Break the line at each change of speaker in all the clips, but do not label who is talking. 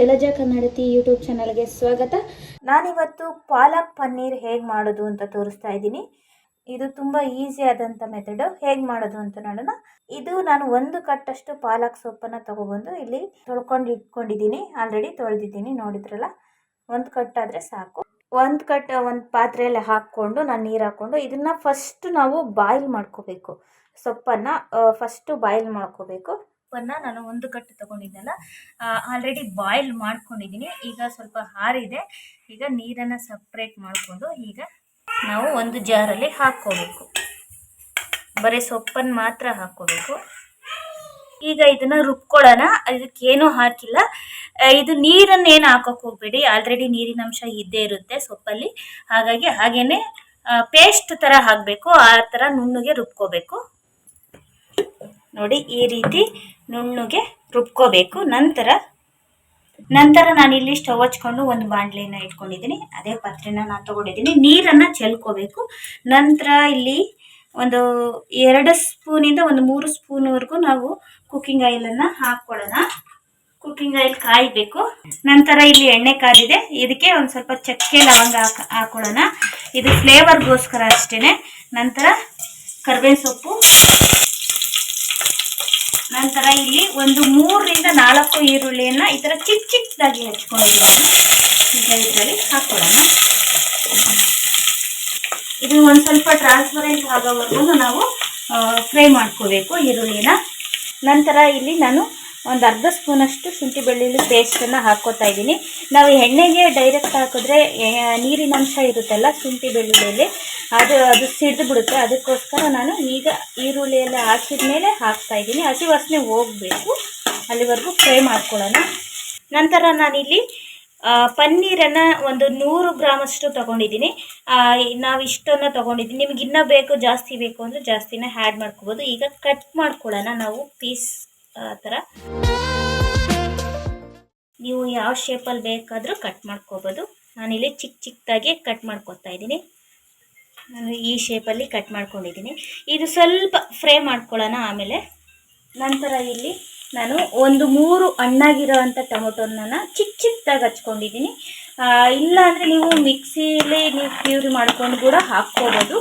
ಜಲಜ ಕನ್ನಡತಿ YouTube ಚಾನಲ್ಗೆ ಸ್ವಾಗತ.
ನಾನಿವತ್ತು ಪಾಲಕ್ ಪನ್ನೀರ್ ಹೇಗೆ ಮಾಡೋದು ಅಂತ ತೋರಿಸ್ತಾ ಇದ್ದೀನಿ. ಇದು ತುಂಬ ಈಸಿ ಆದಂಥ ಮೆಥಡು. ಹೇಗೆ ಮಾಡೋದು ಅಂತ ನೋಡೋಣ. ಇದು ನಾನು ಒಂದು ಕಟ್ಟಷ್ಟು ಪಾಲಕ್ ಸೊಪ್ಪನ್ನು ತೊಗೊಬಂದು ಇಲ್ಲಿ ತೊಳ್ಕೊಂಡು ಇಟ್ಕೊಂಡಿದ್ದೀನಿ. ಆಲ್ರೆಡಿ ತೊಳೆದಿದ್ದೀನಿ, ನೋಡಿದ್ರಲ್ಲ? ಒಂದು ಕಟ್ಟಾದರೆ ಸಾಕು. ಒಂದು ಕಟ್, ಒಂದು ಪಾತ್ರೆಯಲ್ಲಿ ಹಾಕ್ಕೊಂಡು ನಾನು ನೀರು ಹಾಕ್ಕೊಂಡು ಇದನ್ನು ಫಸ್ಟ್ ನಾವು ಬಾಯ್ಲ್ ಮಾಡ್ಕೋಬೇಕು. ಸೊಪ್ಪನ್ನು ಫಸ್ಟು ಬಾಯ್ಲ್ ಮಾಡ್ಕೋಬೇಕು. ಸೊಪ್ಪನ್ನು ನಾನು ಒಂದು ಕಟ್ಟು ತೊಗೊಂಡಿದ್ದೆನಲ್ಲ ಆಲ್ರೆಡಿ ಬಾಯ್ಲ್ ಮಾಡ್ಕೊಂಡಿದ್ದೀನಿ. ಈಗ ಸ್ವಲ್ಪ ಹಾರಿದೆ. ಈಗ ನೀರನ್ನು ಸಪ್ರೇಟ್ ಮಾಡಿಕೊಂಡು ಈಗ ನಾವು ಒಂದು ಜಾರಲ್ಲಿ ಹಾಕ್ಕೋಬೇಕು. ಬರೀ ಸೊಪ್ಪನ್ನು ಮಾತ್ರ ಹಾಕ್ಕೋಬೇಕು. ಈಗ ಇದನ್ನು ರುಬ್ಕೊಳ್ಳೋಣ. ಇದಕ್ಕೇನು ಹಾಕಿಲ್ಲ. ಇದು ನೀರನ್ನು ಏನು ಹಾಕೋಕೆ ಹೋಗ್ಬೇಡಿ. ಆಲ್ರೆಡಿ ನೀರಿನ ಅಂಶ ಇದ್ದೇ ಇರುತ್ತೆ ಸೊಪ್ಪಲ್ಲಿ. ಹಾಗಾಗಿ ಹಾಗೇನೆ ಪೇಸ್ಟ್ ಥರ ಹಾಕಬೇಕು. ಆ ಥರ ನುಣ್ಣಗೆ ರುಬ್ಕೋಬೇಕು. ನೋಡಿ ಈ ರೀತಿ ನುಣ್ಣಗೆ ರುಬ್ಕೋಬೇಕು. ನಂತರ ನಂತರ ನಾನು ಇಲ್ಲಿ ಸ್ಟವ್ ಹಚ್ಕೊಂಡು ಒಂದು ಬಾಣಲೆನ ಇಟ್ಕೊಂಡಿದ್ದೀನಿ. ಅದೇ ಪಾತ್ರೆನ ನಾನು ತೊಗೊಂಡಿದ್ದೀನಿ. ನೀರನ್ನು ಚೆಲ್ಕೋಬೇಕು. ನಂತರ ಇಲ್ಲಿ ಒಂದು ಎರಡು ಸ್ಪೂನಿಂದ ಒಂದು ಮೂರು ಸ್ಪೂನ್ವರೆಗೂ ನಾವು ಕುಕ್ಕಿಂಗ್ ಆಯಿಲನ್ನು ಹಾಕ್ಕೊಳ್ಳೋಣ. ಕುಕ್ಕಿಂಗ್ ಆಯಿಲ್ ಕಾಯಬೇಕು. ನಂತರ ಇಲ್ಲಿ ಎಣ್ಣೆ ಕಾದಿದೆ. ಇದಕ್ಕೆ ಒಂದು ಸ್ವಲ್ಪ ಚಕ್ಕೆ ಲವಂಗ ಹಾಕ ಹಾಕೊಳ್ಳೋಣ ಇದು ಫ್ಲೇವರ್ಗೋಸ್ಕರ ಅಷ್ಟೇ ನಂತರ ಕರ್ಬೇವಿನ ಸೊಪ್ಪು. ನಂತರ ಇಲ್ಲಿ ಒಂದು ಮೂರರಿಂದ ನಾಲ್ಕು ಈರುಳ್ಳಿಯನ್ನು ಈ ಥರ ಚಿಕ್ಕ ಚಿಕ್ಕದಾಗಿ ಹೆಚ್ಕೊಂಡಿದ್ದೀನಿ ಈಗ ಇದರಲ್ಲಿ ಹಾಕೊಳ್ಳೋಣ. ಇದು ಒಂದು ಸ್ವಲ್ಪ ಟ್ರಾನ್ಸ್ಪರೆಂಟ್ ಆಗೋವರೆಗೂ ನಾವು ಫ್ರೈ ಮಾಡ್ಕೋಬೇಕು ಈರುಳ್ಳಿನ. ನಂತರ ಇಲ್ಲಿ ನಾನು ಒಂದು ಅರ್ಧ ಸ್ಪೂನಷ್ಟು ಶುಂಠಿ ಬೆಳ್ಳುಳ್ಳಿ ಪೇಸ್ಟನ್ನು ಹಾಕ್ಕೋತಾ ಇದ್ದೀನಿ. ನಾವು ಎಣ್ಣೆಗೆ ಡೈರೆಕ್ಟ್ ಹಾಕಿದ್ರೆ ನೀರಿನಂಶ ಇರುತ್ತಲ್ಲ, ಶುಂಠಿ ಬೆಳ್ಳುಳ್ಳಿಯಲ್ಲಿ. ಅದು ಅದು ಸಿಡ್ದು ಬಿಡುತ್ತೆ. ಅದಕ್ಕೋಸ್ಕರ ನಾನು ಈಗ ಈರುಳ್ಳಿಯೆಲ್ಲ ಹಾಕಿದ ಮೇಲೆ ಹಾಕ್ತಾ ಇದ್ದೀನಿ. ಹಸಿ ವಾಸನೆ ಹೋಗಬೇಕು. ಅಲ್ಲಿವರೆಗೂ ಫ್ರೈ ಮಾಡ್ಕೊಳ್ಳೋಣ. ನಂತರ ನಾನಿಲ್ಲಿ ಪನ್ನೀರನ್ನು ಒಂದು ನೂರು ಗ್ರಾಮಷ್ಟು ತೊಗೊಂಡಿದ್ದೀನಿ. ನಾವು ಇಷ್ಟನ್ನು ತೊಗೊಂಡಿದ್ದೀನಿ ನಿಮ್ಗೆ ಇನ್ನೂ ಬೇಕು, ಜಾಸ್ತಿ ಬೇಕು ಅಂದರೆ ಜಾಸ್ತಿನೇ ಆ್ಯಡ್ ಮಾಡ್ಕೋಬೋದು. ಈಗ ಕಟ್ ಮಾಡ್ಕೊಳ್ಳೋಣ ನಾವು ಪೀಸ್ ಆ, ಥರ. ನೀವು ಯಾವ ಶೇಪಲ್ಲಿ ಬೇಕಾದರೂ ಕಟ್ ಮಾಡ್ಕೋಬೋದು. ನಾನಿಲ್ಲಿ ಚಿಕ್ಕ ಚಿಕ್ಕದಾಗಿ ಕಟ್ ಮಾಡ್ಕೊತಾ ಇದ್ದೀನಿ. ನಾನು ಈ ಶೇಪಲ್ಲಿ ಕಟ್ ಮಾಡ್ಕೊಂಡಿದ್ದೀನಿ. ಇದು ಸ್ವಲ್ಪ ಫ್ರೈ ಮಾಡ್ಕೊಳ್ಳೋಣ ಆಮೇಲೆ. ನಂತರ ಇಲ್ಲಿ ನಾನು ಒಂದು ಮೂರು ಹಣ್ಣಾಗಿರೋವಂಥ ಟೊಮೊಟೊನ ಚಿಕ್ಕ ಚಿಕ್ಕದಾಗಿ ಹಚ್ಕೊಂಡಿದ್ದೀನಿ. ಇಲ್ಲ ಅಂದರೆ ನೀವು ಮಿಕ್ಸಿಲಿ ನೀವು ಪ್ಯೂರಿ ಮಾಡ್ಕೊಂಡು ಕೂಡ ಹಾಕ್ಕೋಬೋದು.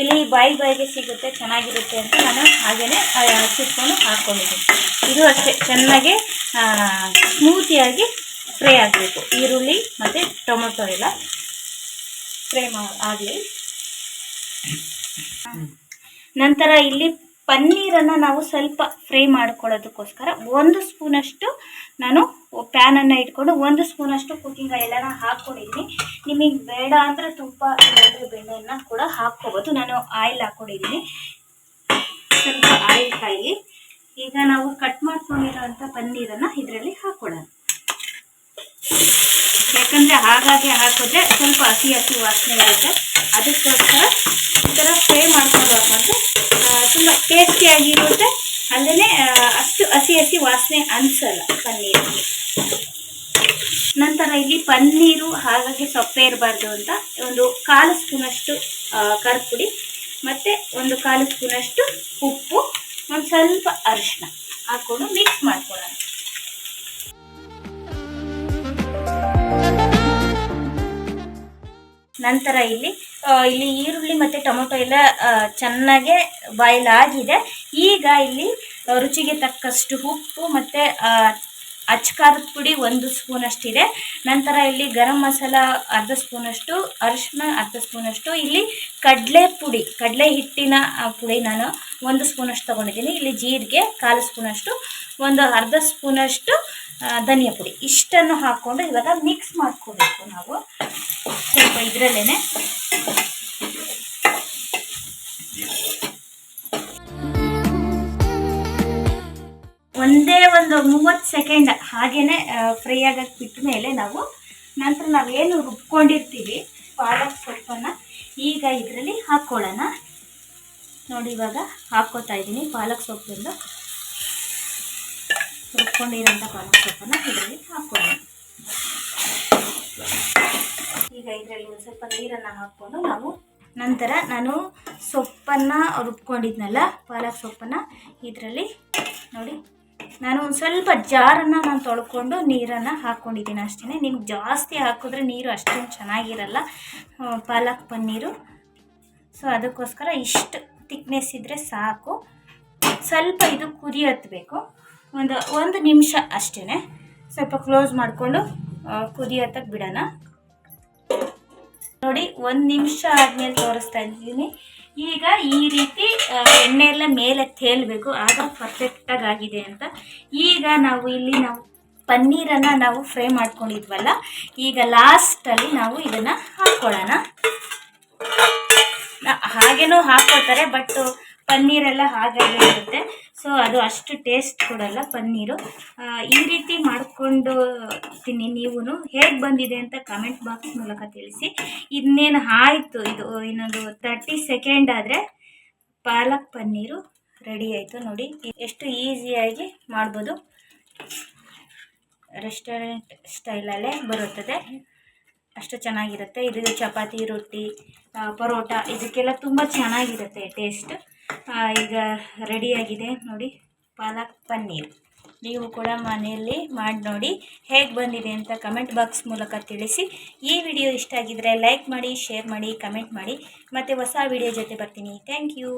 ಇಲ್ಲಿ ಬಾಯಿ ಬಾಯಿಗೆ ಸಿಗುತ್ತೆ, ಚೆನ್ನಾಗಿರುತ್ತೆ ಅಂತ ನಾನು ಹಾಗೆಯೇ ಹಚ್ಚಿಟ್ಕೊಂಡು ಹಾಕ್ಕೊಂಡಿದ್ದೀನಿ ಇದು ಅಷ್ಟೇ, ಚೆನ್ನಾಗಿ ಸ್ಮೂತಿಯಾಗಿ ಫ್ರೈ ಆಗಬೇಕು. ಈರುಳ್ಳಿ ಮತ್ತು ಟೊಮೊಟೊ ಎಲ್ಲ ಫ್ರೈ ಆಗಲಿ. ನಂತರ ಇಲ್ಲಿ ಪನ್ನೀರನ್ನು ನಾವು ಸ್ವಲ್ಪ ಫ್ರೈ ಮಾಡ್ಕೊಳ್ಳೋದಕ್ಕೋಸ್ಕರ ಒಂದು ಸ್ಪೂನಷ್ಟು ನಾನು ಪ್ಯಾನನ್ನು ಇಟ್ಕೊಂಡು ಒಂದು ಸ್ಪೂನಷ್ಟು ಕುಕ್ಕಿಂಗ್ ಆಯಿಲನ್ನು ಹಾಕ್ಕೊಂಡಿದ್ದೀನಿ. ನಿಮಗೆ ಬೇಡ ಅಂದರೆ ತುಪ್ಪ ಇಲ್ಲಾಂದರೆ ಬೆಣ್ಣೆಯನ್ನು ಕೂಡ ಹಾಕ್ಕೋಬೋದು. ನಾನು ಆಯಿಲ್ ಹಾಕ್ಕೊಂಡಿದ್ದೀನಿ. ಸ್ವಲ್ಪ ಆಯಿಲ್ ಕಾಯಿ. ಈಗ ನಾವು ಕಟ್ ಮಾಡ್ಕೊಂಡಿರೋಂಥ ಪನ್ನೀರನ್ನು ಇದರಲ್ಲಿ ಹಾಕ್ಕೊಳ್ಳೋಣ ಯಾಕಂದರೆ ಹಾಗಾಗಿ ಹಾಕಿದ್ರೆ ಸ್ವಲ್ಪ ಹಸಿ ಹಸಿ ವಾಸನೆ ಇರುತ್ತೆ. ಅದಕ್ಕೋಸ್ಕರ ಈ ಥರ ಫ್ರೈ ಮಾಡ್ಕೊಂಡು ಹಾಕಿದ್ರೆ ತುಂಬ ಟೇಸ್ಟಿಯಾಗಿರುತ್ತೆ ಅಲ್ಲದೆ ಅಷ್ಟು ಹಸಿ ಹಸಿ ವಾಸನೆ ಅನಿಸಲ್ಲ ಪನ್ನೀರ್ ನಂತರ ಇಲ್ಲಿ ಪನ್ನೀರು ಹಾಗಾಗಿ ಸೊಪ್ಪೆ ಇರಬಾರ್ದು ಅಂತ ಒಂದು ಕಾಲು ಸ್ಪೂನಷ್ಟು ಕರ್ಪುಡಿ ಪುಡಿ ಮತ್ತು ಒಂದು ಕಾಲು ಸ್ಪೂನಷ್ಟು ಉಪ್ಪು, ಒಂದು ಸ್ವಲ್ಪ ಅರಿಶಿನ ಹಾಕ್ಕೊಂಡು ಮಿಕ್ಸ್ ಮಾಡ್ಕೊಳ್ಳೋಣ. ನಂತರ ಇಲ್ಲಿ ಇಲ್ಲಿ ಈರುಳ್ಳಿ ಮತ್ತು ಟೊಮೊಟೊ ಎಲ್ಲ ಚೆನ್ನಾಗೆ ಬಾಯ್ಲ್ ಆಗಿದೆ. ಈಗ ಇಲ್ಲಿ ರುಚಿಗೆ ತಕ್ಕಷ್ಟು ಉಪ್ಪು ಮತ್ತು ಅಚ್ಕಾರದ ಪುಡಿ ಒಂದು ಸ್ಪೂನಷ್ಟಿದೆ ನಂತರ ಇಲ್ಲಿ ಗರಂ ಮಸಾಲ ಅರ್ಧ ಸ್ಪೂನಷ್ಟು ಅರಿಶಿನ ಅರ್ಧ ಸ್ಪೂನಷ್ಟು ಇಲ್ಲಿ ಕಡಲೆ ಪುಡಿ, ಕಡಲೆ ಹಿಟ್ಟಿನ ಪುಡಿ ನಾನು ಒಂದು ಸ್ಪೂನಷ್ಟು ತೊಗೊಂಡಿದ್ದೀನಿ. ಇಲ್ಲಿ ಜೀರಿಗೆ ಕಾಲು ಸ್ಪೂನಷ್ಟು ಒಂದು ಅರ್ಧ ಸ್ಪೂನಷ್ಟು ಧನಿಯಾ ಪುಡಿ. ಇಷ್ಟನ್ನು ಹಾಕ್ಕೊಂಡು ಇವಾಗ ಮಿಕ್ಸ್ ಮಾಡ್ಕೋಬೇಕು ನಾವು. ಸ್ವಲ್ಪ ಇದರಲ್ಲೇ ಒಂದೇ ಒಂದು ಮೂವತ್ತು ಸೆಕೆಂಡ್ ಹಾಗೇನೆ ಫ್ರೈ ಆಗಕ್ಕೆ ಬಿಟ್ಟ ಮೇಲೆ ನಾವು ನಂತರ ನಾವೇನು ರುಬ್ಕೊಂಡಿರ್ತೀವಿ, ಪಾಲಕ್ ಸೊಪ್ಪನ್ನು, ಈಗ ಇದರಲ್ಲಿ ಹಾಕ್ಕೊಳ್ಳೋಣ ನೋಡಿ ಇವಾಗ ಹಾಕ್ಕೋತಾ ಇದ್ದೀನಿ ಪಾಲಕ್ ಸೊಪ್ಪಿಂದ ರುಬ್ಕೊಂಡಿರೋಂಥ ಪಾಲಕ್ ಸೊಪ್ಪನ್ನು ಇದರಲ್ಲಿ ಹಾಕ್ಕೊಳ್ಳಿ ಈಗ ಇದರಲ್ಲಿ ಒಂದು ಸ್ವಲ್ಪ ನೀರನ್ನು ಹಾಕ್ಕೊಂಡು ನಾವು ನಂತರ ನಾನು ಸೊಪ್ಪನ್ನು ರುಬ್ಕೊಂಡಿದ್ನಲ್ಲ, ಪಾಲಕ್ ಸೊಪ್ಪನ್ನು ಇದರಲ್ಲಿ ನೋಡಿ. ನಾನು ಒಂದು ಸ್ವಲ್ಪ ಜಾರನ್ನು ನಾನು ತೊಳ್ಕೊಂಡು ನೀರನ್ನು ಹಾಕ್ಕೊಂಡಿದ್ದೀನಿ ಅಷ್ಟೇ ನಿಮ್ಗೆ ಜಾಸ್ತಿ ಹಾಕಿದ್ರೆ ನೀರು ಅಷ್ಟೊಂದು ಚೆನ್ನಾಗಿರಲ್ಲ ಪಾಲಕ್ ಪನ್ನೀರು. ಸೊ ಅದಕ್ಕೋಸ್ಕರ ಇಷ್ಟು ತಿಕ್ನೆಸ್ ಇದ್ದರೆ ಸಾಕು. ಸ್ವಲ್ಪ ಇದು ಕುದಿ ಹತ್ತಬೇಕು ಒಂದು ಒಂದು ನಿಮಿಷ ಅಷ್ಟೇ ಸ್ವಲ್ಪ ಕ್ಲೋಸ್ ಮಾಡಿಕೊಂಡು ಕುದಿಯತ್ತಕ್ಕೆ ಬಿಡೋಣ. ನೋಡಿ, ಒಂದು ನಿಮಿಷ ಆದಮೇಲೆ ತೋರಿಸ್ತಾ ಇದ್ದೀನಿ. ಈಗ ಈ ರೀತಿ ಎಣ್ಣೆ ಎಲ್ಲ ಮೇಲೆ ತೇಲ್ಬೇಕು. ಆಗ ಪರ್ಫೆಕ್ಟಾಗಿ ಆಗಿದೆ ಅಂತ. ಈಗ ನಾವು ಇಲ್ಲಿ ನಾವು ಪನ್ನೀರನ್ನು ನಾವು ಫ್ರೈ ಮಾಡ್ಕೊಂಡಿದ್ವಲ್ಲ, ಈಗ ಲಾಸ್ಟಲ್ಲಿ ನಾವು ಇದನ್ನು ಹಾಕ್ಕೊಳ್ಳೋಣ ಹಾಗೇನೂ ಹಾಕ್ಕೊಳ್ತಾರೆ ಬಟ್ ಪನ್ನೀರೆಲ್ಲ ಹಾಗಾಗಿ ಇರುತ್ತೆ ಸೊ ಅದು ಅಷ್ಟು ಟೇಸ್ಟ್ ಕೊಡಲ್ಲ ಪನ್ನೀರು. ಈ ರೀತಿ ಮಾಡಿಕೊಂಡು ತಿನ್ನಿ ನೀವು ಹೇಗೆ ಬಂದಿದೆ ಅಂತ ಕಮೆಂಟ್ ಬಾಕ್ಸ್ ಮೂಲಕ ತಿಳಿಸಿ. ಇನ್ನೇನು ಆಯಿತು? ಇದು ಇನ್ನೊಂದು ತರ್ಟಿ ಸೆಕೆಂಡ್ ಆದರೆ ಪಾಲಕ್ ಪನ್ನೀರು ರೆಡಿ ಆಯಿತು ನೋಡಿ. ಎಷ್ಟು ಈಸಿಯಾಗಿ ಮಾಡ್ಬೋದು. ರೆಸ್ಟೋರೆಂಟ್ ಸ್ಟೈಲಲ್ಲೇ ಬರುತ್ತದೆ. ಅಷ್ಟು ಚೆನ್ನಾಗಿರುತ್ತೆ. ಇದು ಚಪಾತಿ, ರೊಟ್ಟಿ ಪರೋಟ, ಇದಕ್ಕೆಲ್ಲ ತುಂಬ ಚೆನ್ನಾಗಿರುತ್ತೆ ಟೇಸ್ಟ್ ಈಗ ರೆಡಿಯಾಗಿದೆ ನೋಡಿ, ಪಾಲಕ್ ಪನ್ನೀರ್. ನೀವು ಕೂಡ ಮನೆಯಲ್ಲಿ ಮಾಡಿ ನೋಡಿ ಹೇಗೆ ಬಂದಿದೆ ಅಂತ ಕಮೆಂಟ್ ಬಾಕ್ಸ್ ಮೂಲಕ ತಿಳಿಸಿ. ಈ ವಿಡಿಯೋ ಇಷ್ಟ ಆಗಿದ್ರೆ ಲೈಕ್ ಮಾಡಿ ಶೇರ್ ಮಾಡಿ ಕಮೆಂಟ್ ಮಾಡಿ. ಮತ್ತು ಹೊಸ ವಿಡಿಯೋ ಜೊತೆ ಬರ್ತೀನಿ. Thank you